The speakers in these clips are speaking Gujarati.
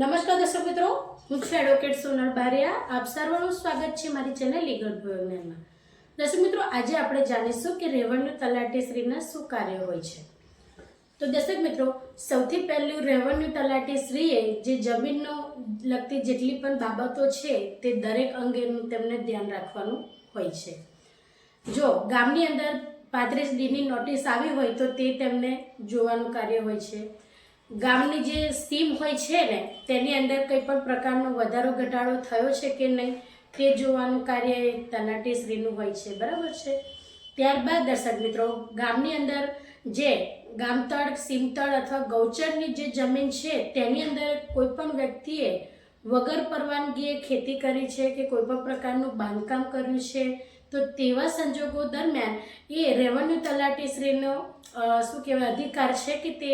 નમસ્કાર દર્શક મિત્રો, હું છું એડવોકેટ સોનલ બારિયા. આપ સર્વનું સ્વાગત છે મારી ચેનલ લીગલ પ્રોગ્રામમાં દર્શક મિત્રો, આજે આપણે જાણીશું કે રેવન્યુ તલાટીશ્રીના શું કાર્ય હોય છે. તો દર્શક મિત્રો, સૌથી પહેલું રેવન્યુ તલાટીશ્રીએ જે જમીનનો લગતી જેટલી પણ બાબતો છે તે દરેક અંગેનું તેમને ધ્યાન રાખવાનું હોય છે. જો ગામની અંદર પાંત્રીસ દીની નોટિસ આવી હોય તો તે તેમને જોવાનું કાર્ય હોય છે. ગામની જે સ્કીમ હોય છે ને, તેની અંદર કંઈ પણ પ્રકારનો વધારો, ઘટાડો થયો છે કે નહીં, તે જોવાનું કાર્ય એ તલાટીશ્રીનું હોય છે. બરાબર છે? ત્યારબાદ દર્શક મિત્રો, ગામની અંદર જે ગામતળ, સીમતળ અથવા ગૌચરની જે જમીન છે, તેની અંદર કોઈ પણ વ્યક્તિએ વગર પરવાનગીએ ખેતી કરી છે કે કોઈ પણ પ્રકારનું બાંધકામ કર્યું છે, તો તેવા સંજોગો દરમિયાન એ રેવન્યુ તલાટીશ્રીનો શું કહેવાય, અધિકાર છે કે તે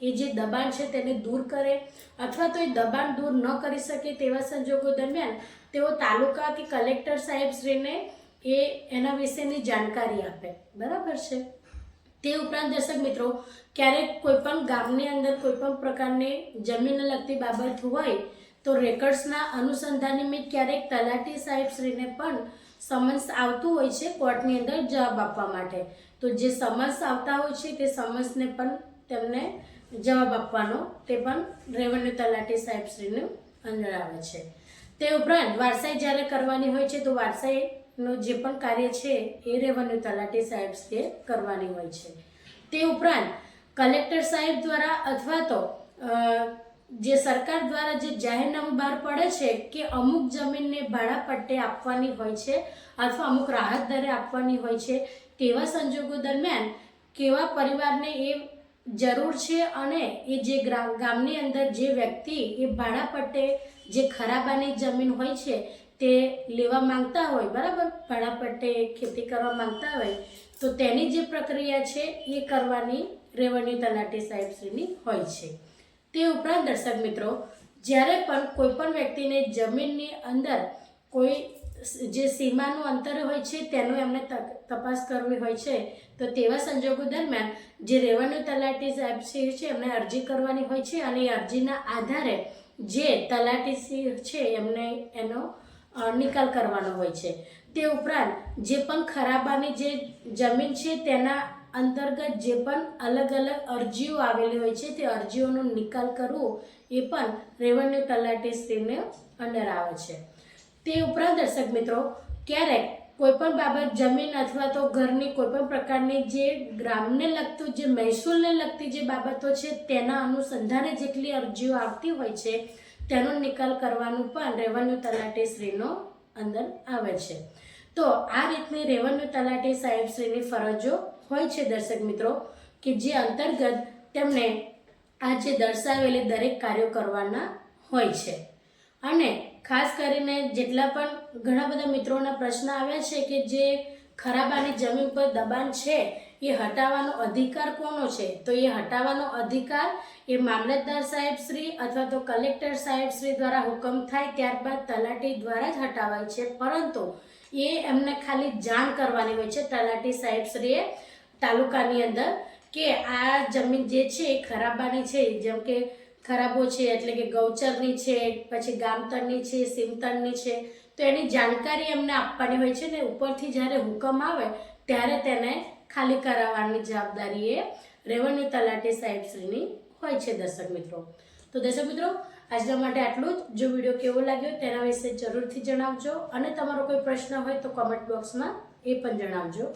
એ જે દબાણ છે તેને દૂર કરે અથવા તો એ દબાણ દૂર ન કરી શકે તેવા સંજોગો દરમિયાન તેઓ તાલુકા કે કલેક્ટર સાહેબશ્રીને એ એના વિશેની જાણકારી આપે. બરાબર છે? તે ઉપરાંત દર્શક મિત્રો, ક્યારેક કોઈ પણ ગામની અંદર કોઈપણ પ્રકારની જમીનને લગતી બાબત હોય તો રેકર્ડ્સના અનુસંધાન નિમિત્ત ક્યારેક તલાટી સાહેબશ્રીને પણ સમન્સ આવતું હોય છે કોર્ટની અંદર જવાબ આપવા માટે. તો જે સમન્સ આવતા હોય છે તે સમન્સને પણ તેમને જવાબ આપવાનો, તે પણ રેવન્યુ તલાટી સાહેબશ્રીને અંદર આવે છે. તે ઉપરાંત વારસાઈ જ્યારે કરવાની હોય છે તો વારસાઈનું જે પણ કાર્ય છે એ રેવન્યુ તલાટી સાહેબશ્રીએ કરવાની હોય છે. તે ઉપરાંત કલેક્ટર સાહેબ દ્વારા અથવા તો જે સરકાર દ્વારા જે જાહેરનામું બહાર પડે છે કે અમુક જમીનને ભાડા પટ્ટે આપવાની હોય છે અથવા અમુક રાહત દરે આપવાની હોય છે તેવા સંજોગો દરમિયાન કેવા પરિવારને એ જરૂર છે અને એ જે ગામની અંદર જે વ્યક્તિ એ ભાડા પટ્ટે જે ખરાબાની જમીન હોય છે તે લેવા માંગતા હોય, બરાબર? ભાડા પટ્ટે ખેતી કરવા માંગતા હોય, તો તેની જે પ્રક્રિયા છે એ કરવાની રેવન્યુ તલાટી સાહેબશ્રીની હોય છે. તે ઉપરાંત દર્શક મિત્રો, જ્યારે પણ કોઈ પણ વ્યક્તિને જમીનની અંદર કોઈ જે સીમાનું અંતર હોય છે, તેનું એમને તપાસ કરવી હોય છે. તો તેવા સંજોગો દરમિયાન જે રેવન્યુ તલાટી સાહેબશ્રી છે, એમને અરજી કરવાની હોય છે અને અરજીના આધારે જે તલાટી સિંહ છે, એમને એનો નિકાલ કરવાનો હોય છે. તે ઉપરાંત જે પણ ખરાબાની જે જમીન છે, તેના અંતર્ગત જે પણ અલગ અલગ અરજીઓ આવેલી હોય છે, તે અરજીઓનો નિકાલ કરવો એ પણ રેવન્યુ તલાટી તલાટીશ્રીને અંદર આવે છે. તે ઉપરાંત દર્શક મિત્રો, ક્યારેક કોઈ પણ બાબત જમીન અથવા તો ઘરની કોઈ પણ પ્રકારની જે ગ્રામને લગતું, જે મહેસૂલને લગતી જે બાબતો છે, તેના અનુસંધાને જેટલી અરજીઓ આવતી હોય છે, તેનો નિકાલ કરવાનું પણ રેવન્યુ તલાટીશ્રીનો અંદર આવે છે. તો આ રીતની રેવન્યુ તલાટી સાહેબશ્રીની ફરજો હોય છે દર્શક મિત્રો, કે જે અંતર્ગત તેમને આ જે દર્શાવેલી દરેક કાર્યો કરવાના હોય છે. અને ખાસ કરીને જેટલા પણ ઘણા બધા મિત્રોના પ્રશ્ન આવ્યા છે કે જે ખરાબાની જમીન પર દબાણ છે, એ હટાવવાનો અધિકાર કોનો છે? તો એ હટાવવાનો અધિકાર એ મામલતદાર સાહેબશ્રી અથવા તો કલેક્ટર સાહેબ શ્રી દ્વારા હુકમ થાય ત્યારબાદ તલાટી દ્વારા જ હટાવાય છે. પરંતુ એ એમને ખાલી જાણ કરવાની હોય છે તલાટી સાહેબશ્રીએ તાલુકાની અંદર કે આ જમીન જે છે એ ખરાબાની છે. જેમ કે ખરાબો છે, એટલે કે ગૌચરની છે, પછી ગામતણની છે સીમતણની છે, તો એની જાણકારી એમને આપવાની હોય છે ને ઉપરથી જ્યારે હુકમ આવે ત્યારે તેને ખાલી કરાવવાની જવાબદારી એ રેવન્યુ તલાટી સાહેબશ્રીની હોય છે, દર્શક મિત્રો. તો દર્શક મિત્રો, આજના માટે આટલું જ. જો વીડિયો કેવો લાગ્યો તેના વિશે જરૂરથી જણાવજો અને તમારો કોઈ પ્રશ્ન હોય તો કોમેન્ટ બોક્સમાં એ પણ જણાવજો.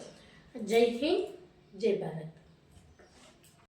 જય હિન્દ, જય ભારત.